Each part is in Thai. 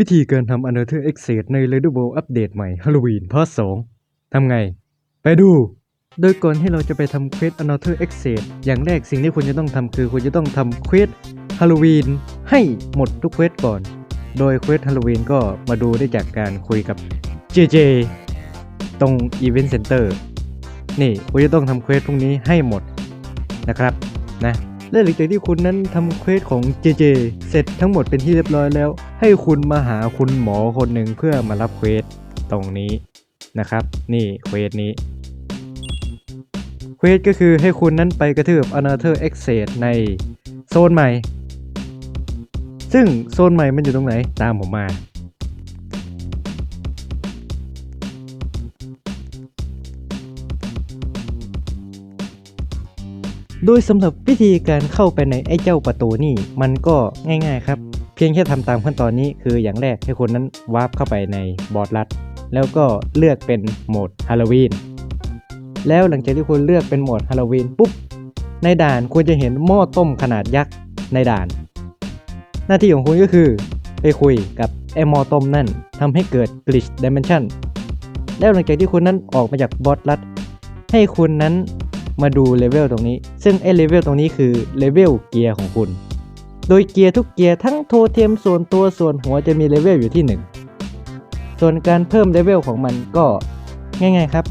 วิธีการทำ Unnatural Access ใน Leader World อัปเดตใหม่ Halloween Part 2ทำไง ไปดู โดยก่อนที่เราจะไปทำเควส Unnatural Access อย่างแรกสิ่งที่คุณจะต้องทำคือคุณจะต้องทำเควส Halloween ให้หมดทุกเควสก่อน โดยเควส Halloween ก็มาดูได้จากการคุยกับ JJ ตรง Event Center นี่คุณจะต้องทำเควสพวกนี้ให้หมดนะครับนะ และหลังจากที่คุณนั้นทำเควสของ JJ เสร็จทั้งหมดเป็นที่เรียบร้อยแล้ว ให้คุณมาหาคุณหมอคนหนึ่งเพื่อมารับเควสตรงนี้นะครับ นี่เควสนี้เควสก็คือให้คุณนั้นไปกระทืบ Another Access ในโซนใหม่ ซึ่งโซนใหม่มันอยู่ตรงไหนตามผมมา โดยสำหรับวิธีการเข้าไปในไอ้เจ้าประตูนี่มันก็ง่ายๆครับ เพียงแค่ทำตามขั้นตอนนี้คืออย่างแรกให้คุณนั้นวาร์ปเข้าไปในบอร์ดลัด แล้วก็เลือกเป็นโหมดฮาโลวีนแล้วหลังจากที่คุณเลือกเป็นโหมดฮาโลวีนปุ๊บในด่านคุณจะเห็นหม้อต้มขนาดยักษ์ในด่าน หน้าที่ของคุณก็คือ ไปคุยกับไอ้หม้อต้มนั่นทำให้เกิด glitch dimension แล้วหลังจากที่คุณนั้นออกมาจากบอร์ดลัดให้คุณนั้น มาดูเลเวลตรงนี้ ซึ่งไอ้เลเวลตรงนี้คือเลเวลเกียร์ของคุณ โดยเกียร์ทุกเกียร์ทั้งโทเทมส่วนตัวส่วนหัวจะมีเลเวลอยู่ที่ 1 ส่วนการเพิ่มเลเวลของมันก็ง่ายๆครับ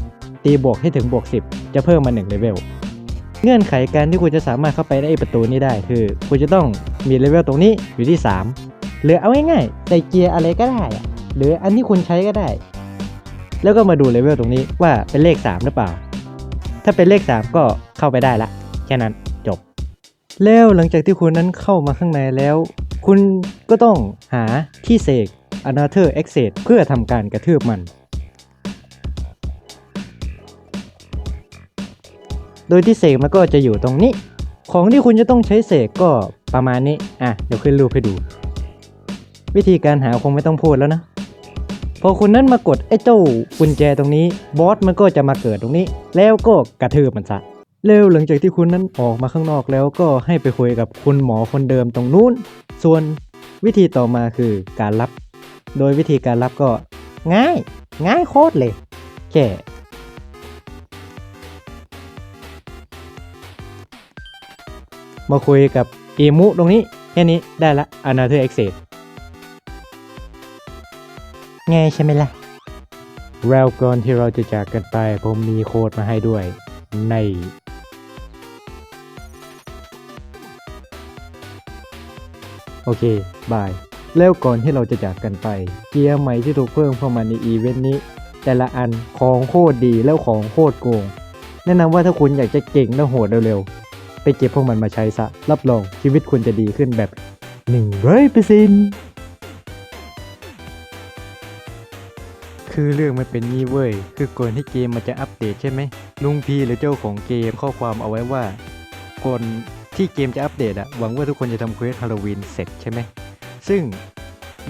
ตีบวกให้ถึงบวก 10 จะเพิ่มมา1เลเวล เงื่อนไขการที่คุณจะสามารถเข้าไปในประตูนี้ได้คือ คุณจะต้องมีเลเวลตรงนี้อยู่ที่ 3 หรือเอาง่ายๆใส่เกียร์อะไรก็ได้ หรืออันที่คุณใช้ก็ได้ แล้วก็มาดูเลเวลตรงนี้ว่าเป็นเลข 3 หรือเปล่า ถ้าเป็นเลข 3 ก็เข้าไปได้ละ แค่นั้นจบ แล้วหลังจากที่คุณนั้นเข้ามาข้างในแล้ว คุณก็ต้องหาที่เสก Another Access เพื่อทำการกระทืบมัน โดยที่เสกมันก็จะอยู่ตรงนี้ ของที่คุณจะต้องใช้เสกก็ประมาณนี้ อะ เดี๋ยวขึ้นรูปให้ดู วิธีการหาคงไม่ต้องพูดแล้วนะ พอคุณนั้นมากดไอ้เจ้ากุญแจตรงนี้ บอสมันก็จะมาเกิดตรงนี้ แล้วก็กระทืบมันซะแล้วหลังจากที่คุณนั้นออกมาข้างนอกแล้วก็ให้ไปคุยกับคุณหมอคนเดิมตรงนู้น ส่วนวิธีต่อมาคือการรับ โดยวิธีการรับก็ ง่าย ง่ายโคตรเลย แค่มาคุยกับอีมุตรงนี้ แค่นี้ได้ละ Another Access ง่ายใช่ไหมล่ะ แล้วก่อนที่เราจะจากกันไป ผมมีโค้ดมาให้ด้วย ในโอเค บาย แล้วก่อนที่เราจะจากกันไป เกียร์ใหม่ที่ถูกเพิ่มเข้ามาในอีเวนต์นี้ แต่ละอันของโคตรดีแล้วของโคตรโกง แนะนำว่าถ้าคุณอยากจะเก่งและโหดเร็วๆ ไปเก็บพวกมันมาใช้ซะ รับรองชีวิตคุณจะดีขึ้นแบบ 100% คือเรื่องมันเป็นงี้เว้ย คือก่อนที่เกมมันจะอัปเดตใช่ไหม ลุงพีหรือเจ้าของเกมข้อความเอาไว้ว่าก่อนที่เกมจะอัปเดตอะหวังว่าทุกคนจะทำเควสฮาโลวีนเสร็จใช่ไหม ซึ่ง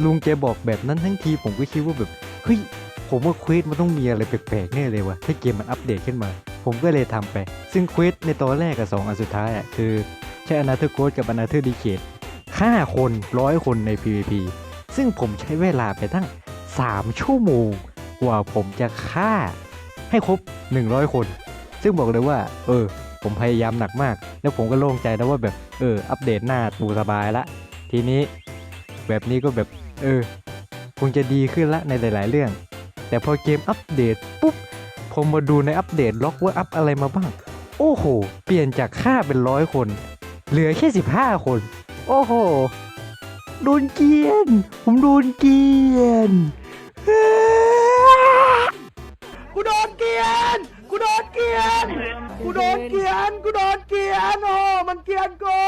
ลุงแกบอกแบบนั้นทั้งทีผมก็คิดว่าแบบเฮ้ยผมว่าเควสมันต้องมีอะไรแปลกๆแน่เลยว่ะถ้าเกมมันอัปเดตขึ้นมา ผมก็เลยทำไป ซึ่งเควสในตอนแรกกับสองอันสุดท้ายอะคือใช้อนาเธอร์โคดกับอนาเธอร์ดีเคทฆ่าคนร้อยคนใน PVP ซึ่งผมใช้เวลาไปตั้ง 3 ชั่วโมง กว่าผมจะฆ่าให้ครบ 100 คน ซึ่งบอกเลยว่า เออ ผมพยายามหนักมาก แล้วผมก็โล่งใจแล้วว่าแบบ เออ อัปเดตหน้าตูสบายละ ทีนี้แบบนี้ก็แบบ เออ คงจะดีขึ้นละในหลาย ๆ เรื่อง แต่พอเกมอัปเดตปุ๊บ ผมมาดูในอัปเดตล็อกว่าอัปอะไรมาบ้าง โอ้โห เปลี่ยนจากฆ่าเป็นร้อยคน เหลือแค่ 15 คน โอ้โห โดนเกียน ผมโดนเกียน โดนเกลียนกูโดนเกลียนโอ้มันเกลียนกู